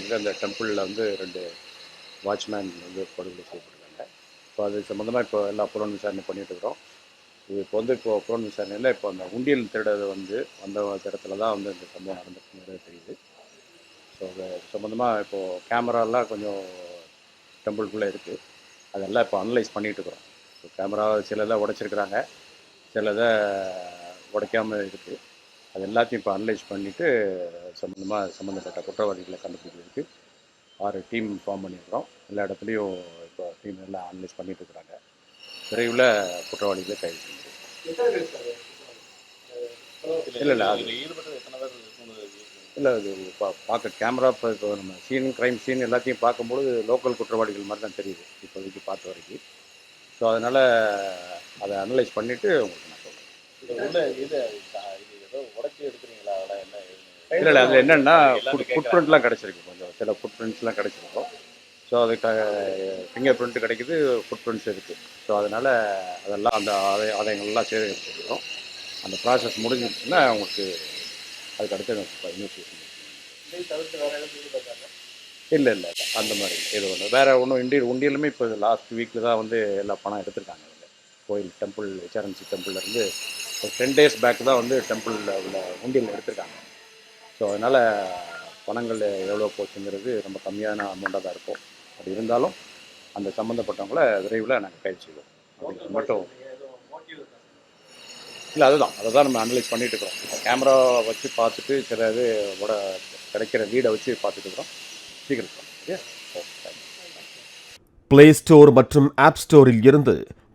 இந்த டெம்பிளில் வந்து ரெண்டு வாட்ச்மேன் வந்து படுகொலை செய்யப்பட்டிருக்காங்க இப்போ அது சம்மந்தமாக இப்போ எல்லா புலன் விசாரணை பண்ணிட்டு இருக்கிறோம். இது இப்போ வந்து இப்போ புலன் விசாரணையில் இப்போ அந்த உண்டியல் திருடது வந்து வந்த இடத்துல தான் வந்து இந்த சம்பவம் நடந்துருக்குங்கிறது தெரியுது. ஸோ அது சம்மந்தமாக இப்போது கேமராலாம் கொஞ்சம் டெம்பிள்குள்ளே இருக்குது அதெல்லாம் இப்போ அனலைஸ் பண்ணிகிட்டு இருக்கிறோம். இப்போ கேமரா சிலதை உடைச்சிருக்கிறாங்க. சிலதை உடைக்காமல் இருக்குது அது எல்லாத்தையும் இப்போ அனலைஸ் பண்ணிவிட்டு சம்மந்தமாக சம்மந்தப்பட்ட குற்றவாளிகளை கண்டுபிடிக்கிறதுக்கு ஆறு டீம் ஃபார்ம் பண்ணியிருக்கிறோம். எல்லா இடத்துலையும் இப்போ டீம் எல்லாம் அனலைஸ் பண்ணிட்டு இருக்கிறாங்க விரைவில் குற்றவாளிகளை கைது செய்யும் இல்லை இல்லை அது இல்லை அது பா பார்க்க கேமரா இப்போ இப்போ நம்ம சீன் க்ரைம் சீன் எல்லாத்தையும் பார்க்கும்பொழுது லோக்கல் குற்றவாளிகள் மாதிரி தான் தெரியுது இப்போதைக்கு பார்த்த வரைக்கும். ஸோ அதனால் அதை அனலைஸ் பண்ணிவிட்டு உங்களுக்கு நான் சொல்கிறேன் உடைச்சி எடுக்கிறீங்களா? அதெல்லாம் என்ன? இல்லை இல்லை அதில் என்னென்னா எல்லாமே ஃபுட். ப்ரிண்ட்லாம் கிடச்சிருக்கு கொஞ்சம். சில ஃபுட் ப்ரிண்ட்ஸ்லாம் கிடச்சிருக்கும். ஸோ அது க ஃபிங்கர் பிரிண்ட் கிடைக்குது ஃபுட் பிரிண்ட்ஸ் இருக்குது ஸோ அதனால் அதெல்லாம் அந்த அதை அதைங்கள்லாம் சேகரிச்சிருக்கிறோம் அந்த ப்ராசஸ் முடிஞ்சிருச்சுன்னா உங்களுக்கு அதுக்கு அடுத்து இன்வெஸ்டிகேஷன் இல்லை இல்லை அந்த மாதிரி இது ஒன்று வேறு ஒன்றும் இண்டியல் உண்டியலுமே இப்போ லாஸ்ட் வீக்கில் தான் வந்து எல்லா பணம் எடுத்திருக்காங்க. கோயில் டெம்பிள் ஹெச்ஆர்என்சி டெம்பிள்லேருந்து ஒரு டென் டேஸ் பேக் தான் வந்து டெம்பிளில் உள்ள உண்டியில் எடுத்திருக்காங்க. ஸோ அதனால் பணங்கள் எவ்வளோ போச்சுங்கிறது ரொம்ப கம்மியான அமௌண்ட்டாக தான் இருக்கும். அது இருந்தாலும் அந்த சம்மந்தப்பட்டவங்கள விரைவில் நாங்கள் கைது செய்வோம். அப்படிங்கிறது மட்டும். இல்லை அதுதான். அதை தான் நம்ம அனலைஸ் பண்ணிகிட்டு இருக்கிறோம். கேமரா வச்சு பார்த்துட்டு சில இது உட கிடைக்கிற வீடை வச்சு பார்த்துட்டு இருக்கிறோம். சீக்கிரம். ஓகே பிளே ஸ்டோர் மற்றும் ஆப் ஸ்டோரில் இருந்து